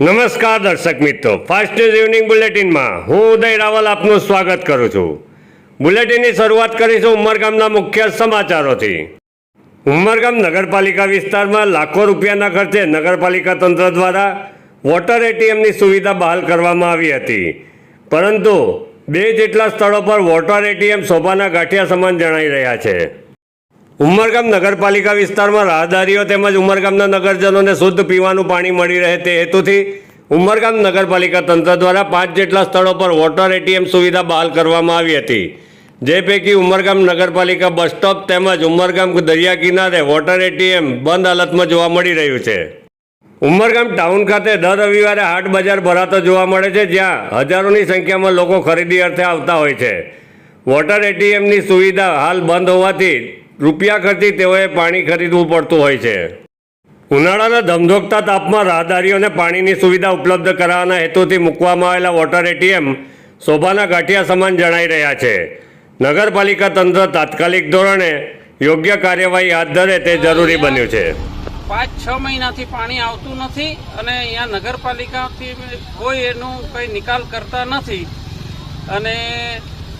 નમસ્કાર દર્શક મિત્રો. ફાસ્ટ ન્યૂઝ ઇવનિંગ બુલેટિનમાં હું ઉદય રાવલ આપનું સ્વાગત કરું છું. બુલેટિનની શરૂઆત કરીશું ઉમરગામના મુખ્ય સમાચારોથી. ઉમરગામ નગરપાલિકા વિસ્તારમાં લાખો રૂપિયાના ખર્ચે નગરપાલિકા તંત્ર દ્વારા વોટર એટીએમની સુવિધા બહાલ કરવામાં આવી હતી. પરંતુ બે જેટલા સ્થળો પર વોટર એટીએમ શોભાના ગાંઠિયા સમાન જણાઈ રહ્યા છે. ઉમરગામ નગરપાલિકા વિસ્તારમાં રાહદારીઓ તેમજ ઉમરગામના નગરજનોને શુદ્ધ પીવાનું પાણી મળી રહે તે હેતુથી ઉમરગામ નગરપાલિકા તંત્ર દ્વારા પાંચ જેટલા સ્થળો પર વોટર એટીએમ સુવિધા બહાલ કરવામાં આવી હતી. જે પૈકી ઉમરગામ નગરપાલિકા બસ સ્ટોપ તેમજ ઉમરગામ દરિયા કિનારે વોટર એટીએમ બંધ હાલતમાં જોવા મળી રહ્યું છે. ઉમરગામ ટાઉન ખાતે દર રવિવારે હાટ બજાર ભરાતો જોવા મળે છે, જ્યાં હજારોની સંખ્યામાં લોકો ખરીદી અર્થે આવતા હોય છે. વોટર એટીએમની સુવિધા હાલ બંધ હોવાથી રૂપિયા ખર્ચી તેઓએ પાણી ખરીદવું પડતું હોય છે. ઉનાળાના ધમધોકતા તાપમાં રાહદારીઓને પાણીની સુવિધા ઉપલબ્ધ કરાવવાના હેતુથી મૂકવામાં આવેલા વોટર એટીએમ શોભાના ગાંઠિયા સમાન જણાઈ રહ્યા છે. નગરપાલિકા તંત્ર તાત્કાલિક ધોરણે યોગ્ય કાર્યવાહી હાથ ધરે તે જરૂરી બન્યું છે. પાંચ છ મહિનાથી પાણી આવતું નથી અને અહીંયા નગરપાલિકાથી કોઈ એનું કંઈ નિકાલ કરતા નથી. અને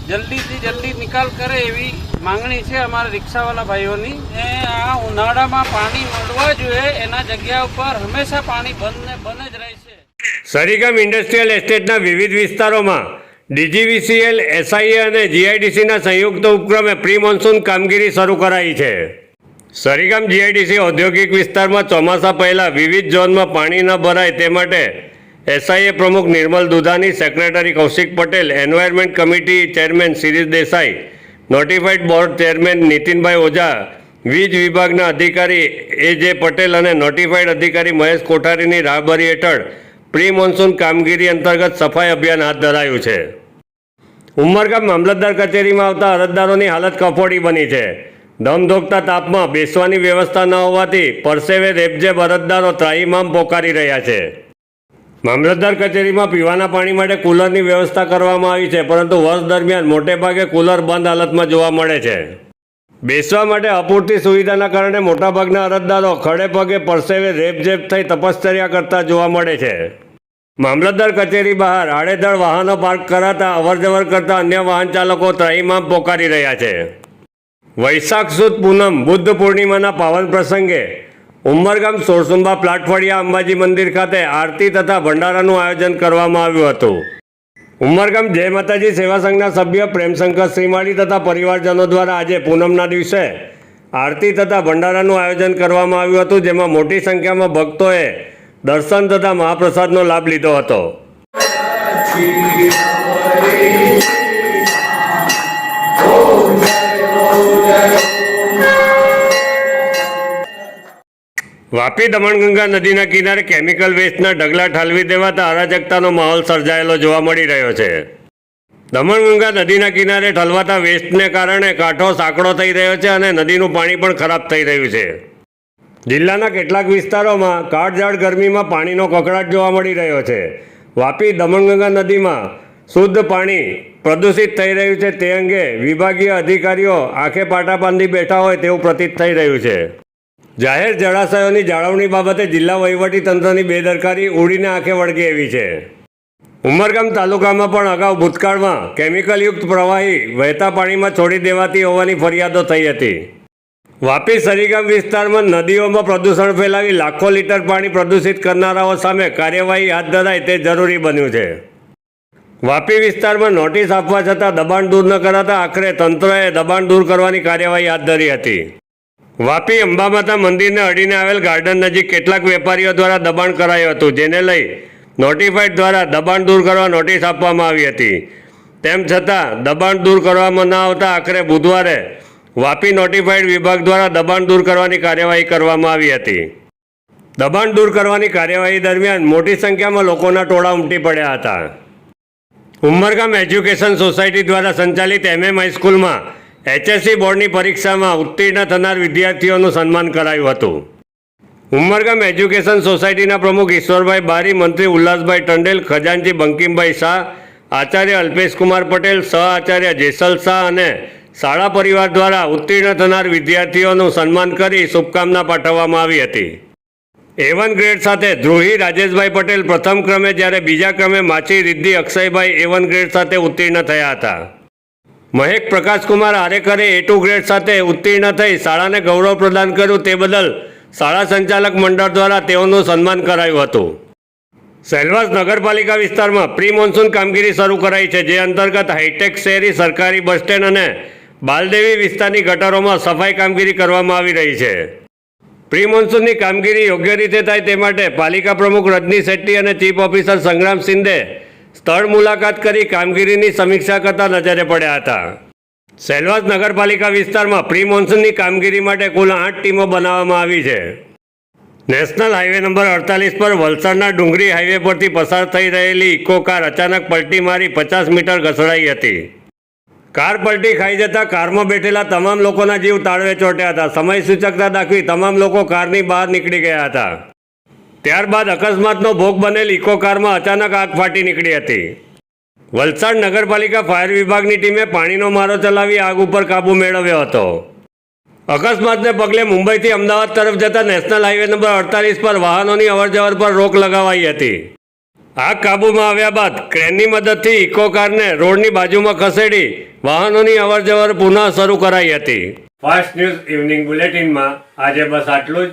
જલ્દીથી જલ્દી નિકાલ કરે એવી માંગણી છે અમારા રિક્ષાવાળા ભાઈઓની. એ આ ઉનાળામાં પાણી મળવા જોઈએ, એના જગ્યા ઉપર હંમેશા પાણી બંધ ને બંધ જ રહે છે. સરીગામ ઇન્ડસ્ટ્રીયલ એસ્ટેટના વિવિધ વિસ્તારોમાં ડીજીવીસીએલ, એસઆઈએ અને જીઆઈડીસીના સંયુક્ત ઉપક્રમે પ્રી મોન્સૂન કામગીરી શરૂ કરાઈ છે. સરીગામ જીઆઈડીસી ઔદ્યોગિક વિસ્તારમાં ચોમાસા પહેલાં વિવિધ ઝોનમાં પાણી ન ભરાય તે માટે એસઆઈએ પ્રમુખ Nirmal Dudhani secretary Kaushik Patel, environment committee chairman Shirish Desai notified board chairman Nitinbhai Oza, વીજ વિભાગના અધિકારી એ જે પટેલ અને નોટિફાઈડ અધિકારી મહેશ કોઠારીની રાહબરી હેઠળ પ્રી મોન્સૂન કામગીરી અંતર્ગત સફાઈ અભિયાન હાથ ધરાયું છે. ઉમરગામ મામલતદાર કચેરીમાં આવતા અરજદારોની હાલત કફોડી બની છે. ધમધોકતા તાપમાં બેસવાની વ્યવસ્થા ન હોવાથી પરસેવે રેબજેબ અરજદારો ત્રાહીમામ પોકારી રહ્યા છે. મામલતદાર કચેરીમાં પીવાના પાણી માટે કુલરની વ્યવસ્થા કરવામાં આવી છે, પરંતુ વર્ષ દરમિયાન મોટે ભાગે કુલર બંધ હાલતમાં જોવા મળે છે. બેસવા માટે અપૂરતી સુવિધાના કારણે મોટાભાગના અરજદારો ખડે પગે પરસેવે રેપઝેપ થઈ તપશ્ચર્યા કરતા જોવા મળે છે. મામલતદાર કચેરી બહાર આડેધડ વાહનો પાર્ક કરાતા અવરજવર કરતા અન્ય વાહન ચાલકો ત્રહીમામ પોકારી રહ્યા છે. વૈશાખ સુદ પૂનમ, બુદ્ધ પૂર્ણિમાના પાવન પ્રસંગે ઉમરગામ સોરસુંબા પ્લાટફળિયા અંબાજી મંદિર ખાતે આરતી તથા ભંડારાનું આયોજન કરવામાં આવ્યું હતું. ઉમરગામ જય માતાજી સેવા સંઘના સભ્ય પ્રેમશંકર શ્રીમાળી તથા પરિવારજનો દ્વારા આજે પૂનમના દિવસે આરતી તથા ભંડારાનું આયોજન કરવામાં આવ્યું હતું, જેમાં મોટી સંખ્યામાં ભક્તોએ દર્શન તથા મહાપ્રસાદનો લાભ લીધો હતો. વાપી દમણગંગા નદીના કિનારે કેમિકલ વેસ્ટના ઢગલા ઠાલવી દેવાતા અરાજકતાનો માહોલ સર્જાયેલો જોવા મળી રહ્યો છે. દમણગંગા નદીના કિનારે ઠલવાતા વેસ્ટને કારણે કાંઠો સાંકડો થઈ રહ્યો છે અને નદીનું પાણી પણ ખરાબ થઈ રહ્યું છે. જિલ્લાના કેટલાક વિસ્તારોમાં કાળઝાળ ગરમીમાં પાણીનો કકળાટ જોવા મળી રહ્યો છે. વાપી દમણગંગા નદીમાં શુદ્ધ પાણી પ્રદૂષિત થઈ રહ્યું છે. તે અંગે વિભાગીય અધિકારીઓ આંખે પાટા બાંધી બેઠા હોય તેવું પ્રતીત થઈ રહ્યું છે. જાહેર જળાશયોની જાળવણી બાબતે જિલ્લા વહીવટી તંત્રની બેદરકારી ઉડીને આંખે વળગે એવી છે. ઉમરગામ તાલુકામાં પણ અગાઉ ભૂતકાળમાં કેમિકલયુક્ત પ્રવાહી વહેતા પાણીમાં છોડી દેવાતી હોવાની ફરિયાદો થઈ હતી. વાપી સરીગામ વિસ્તારમાં નદીઓમાં પ્રદૂષણ ફેલાવી લાખો લીટર પાણી પ્રદૂષિત કરનારાઓ સામે કાર્યવાહી હાથ ધરાય તે જરૂરી બન્યું છે. વાપી વિસ્તારમાં નોટિસ આપવા છતાં દબાણ દૂર ન કરાતા આખરે તંત્રએ દબાણ દૂર કરવાની કાર્યવાહી હાથ ધરી હતી. વાપી અંબામાતા મંદિરને અડીને આવેલ ગાર્ડન નજીક કેટલાક વેપારીઓ દ્વારા દબાણ કરાયું હતું, જેને લઈ નોટિફાઈડ દ્વારા દબાણ દૂર કરવા નોટિસ આપવામાં આવી હતી. તેમ છતાં, દબાણ દૂર કરવામાં ન આવતા આખરે બુધવારે વાપી નોટિફાઈડ વિભાગ દ્વારા દબાણ દૂર કરવાની કાર્યવાહી કરવામાં આવી હતી. દબાણ દૂર કરવાની કાર્યવાહી દરમિયાન મોટી સંખ્યામાં લોકોના ટોળા ઉમટી પડ્યા હતા. ઉમરગામ એજ્યુકેશન સોસાયટી દ્વારા સંચાલિત એમએમ હાઈસ્કૂલમાં એચએસસી બોર્ડની પરીક્ષામાં ઉત્તીર્ણ થનાર વિદ્યાર્થીઓનું સન્માન કરાયું હતું. ઉમરગામ એજ્યુકેશન સોસાયટીના પ્રમુખ ઈશ્વરભાઈ બારી, મંત્રી ઉલ્લાસભાઈ ટંડેલ ખજાનજી બંકિમભાઈ શાહ, આચાર્ય અલ્પેશકુમાર પટેલ, સહ આચાર્ય જેસલ શાહ અને શાળા પરિવાર દ્વારા ઉત્તીર્ણ થનાર વિદ્યાર્થીઓનું સન્માન કરી શુભકામના પાઠવવામાં આવી હતી. એવન ગ્રેડ સાથે ધ્રુહી રાજેશભાઈ પટેલ પ્રથમ ક્રમે જ્યારે બીજા ક્રમે માછી રિદ્ધિ અક્ષયભાઈ એવન ગ્રેડ સાથે ઉત્તીર્ણ થયા હતા. મહેક પ્રકાશકુમાર આરેકરે એ ટુ ગ્રેડ સાથે ઉત્તીર્ણ થઈ શાળાને ગૌરવ પ્રદાન કર્યું તે બદલ શાળા સંચાલક મંડળ દ્વારા તેઓનું સન્માન કરાયું હતું. સેલવાસ નગરપાલિકા વિસ્તારમાં પ્રી મોન્સૂન કામગીરી શરૂ કરાઈ છે, જે અંતર્ગત હાઈટેક શહેરી, સરકારી બસ સ્ટેન્ડ અને બાલદેવી વિસ્તારની ગટરોમાં સફાઈ કામગીરી કરવામાં આવી રહી છે. પ્રી મોન્સૂનની કામગીરી યોગ્ય રીતે થાય તે માટે પાલિકા પ્રમુખ રજની શેટ્ટી અને ચીફ ઓફિસર સંગ્રામ શિંદે સ્થળ મુલાકાત કરી કામગીરીની સમીક્ષા કરતા નજરે પડ્યા હતા. સેલવાસ નગરપાલિકા વિસ્તારમાં પ્રી મોન્સૂનની કામગીરી માટે કુલ આઠ ટીમો બનાવવામાં આવી છે. નેશનલ હાઈવે નંબર અડતાલીસ પર વલસાડના ડુંગરી હાઈવે પરથી પસાર થઈ રહેલી ઇકો કાર અચાનક પલટી મારી પચાસ મીટર ઘસડાઈ હતી. કાર પલટી ખાઈ જતા કારમાં બેઠેલા તમામ લોકોના જીવ તાળવે ચોટ્યા હતા. સમય સૂચકતા દાખવી તમામ લોકો કારની બહાર નીકળી ગયા હતા. ત્યારબાદ અકસ્માતનો ભોગ બનેલ ઇકો કારમાં અચાનક આગ ફાટી નીકળી હતી. વલસાડ નગરપાલિકા ફાયર વિભાગની ટીમે પાણીનો મારો ચલાવી આગ ઉપર કાબૂ મેળવ્યો હતો. અકસ્માતને પગલે મુંબઈથી અમદાવાદ તરફ જતા નેશનલ હાઈવે નંબર અડતાલીસ પર વાહનોની અવરજવર પર રોક લગાવાઈ હતી. આગ કાબૂમાં આવ્યા બાદ ક્રેનની મદદથી ઇકો કારને રોડની બાજુમાં ખસેડી વાહનોની અવરજવર પુનઃ શરૂ કરાઈ હતી. ફાસ્ટ ન્યૂઝ ઇવનિંગ બુલેટિનમાં આજે બસ આટલું જ.